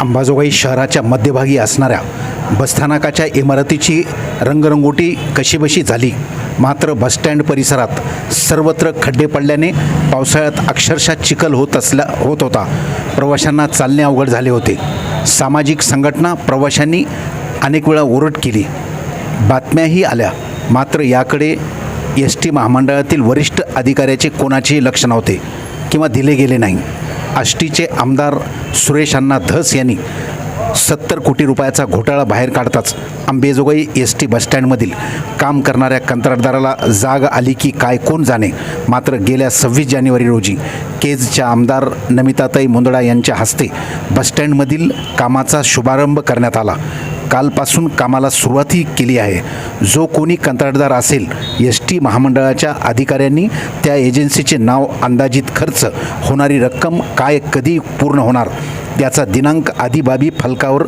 अंबाजोगाई शहराच्या मध्यभागी असणाऱ्या बसस्थानकाच्या इमारतीची रंगरंगोटी कशीबशी झाली? मात्र बसस्टँड परिसरात सर्वत्र खड्डे पडल्याने पावसाळ्यात अक्षरशः चिखल होत असला होत होता. प्रवाशांना चालणे अवघड झाले होते. सामाजिक संघटना प्रवाशांनी अनेक वेळा ओरड केली. बातम्याही आल्या. मात्र याकडे एस टी महामंडळातील वरिष्ठ अधिकाऱ्याचे कोणाचेही लक्ष नव्हते किंवा दिले गेले नाही. आष्टीचे आमदार सुरेश अण्णा धस यांनी सत्तर कोटी रुपयाचा घोटाळा बाहेर काढताच अंबेजोगाई एस टी बसस्टँडमधील काम करणाऱ्या कंत्राटदाराला जाग आली की काय कोण जाणे? मात्र गेल्या सव्वीस जानेवारी रोजी केजच्या आमदार नमिताताई मुंदडा यांच्या हस्ते बसस्टँडमधील कामाचा शुभारंभ करण्यात आला. कालपासून कामाला सुरुवातही केली आहे. जो कोणी कंत्राटदार असेल एस टी महामंडळाच्या अधिकाऱ्यांनी त्या एजन्सीचे नाव अंदाजित खर्च होणारी रक्कम काय कधी पूर्ण होणार त्याचा दिनांक आदी बाबी फलकावर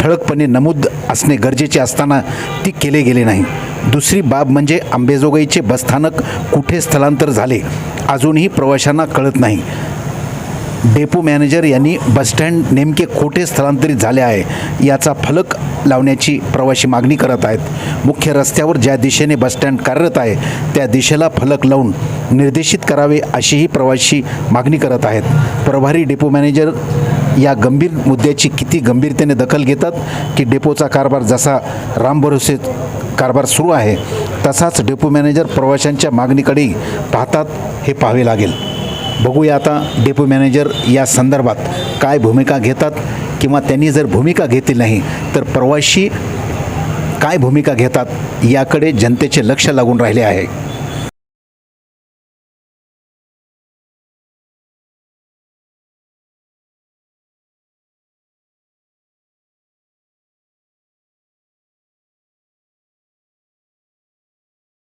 ठळकपणे नमूद असणे गरजेचे असताना ती केले गेले नाही. दुसरी बाब म्हणजे आंबेजोगाईचे बसस्थानक कुठे स्थलांतर झाले अजूनही प्रवाशांना कळत नाही. डेपो मॅनेजर यांनी बसस्टँड नेमके कोठे स्थलांतरित झाले आहे याचा फलक लावण्याची प्रवाशी मागणी करत आहेत. मुख्य रस्त्यावर ज्या दिशेने बसस्टँड कार्यरत आहे त्या दिशेला फलक लावून निर्देशित करावे अशीही प्रवाशी मागणी करत आहेत. प्रभारी डेपो मॅनेजर या गंभीर मुद्द्याची किती गंभीरतेने दखल घेतात की डेपोचा कारभार जसा रामभरोसे कारभार सुरू आहे तसाच डेपो मॅनेजर प्रवाशांच्या मागणीकडेही पाहतात हे पाहावे लागेल. बघूया आता डेपो मॅनेजर या संदर्भात काय भूमिका घेतात किंवा त्यांनी जर भूमिका घेतली नाही तर प्रवासी काय भूमिका घेतात याकडे जनतेचे लक्ष लागून राहिले आहे.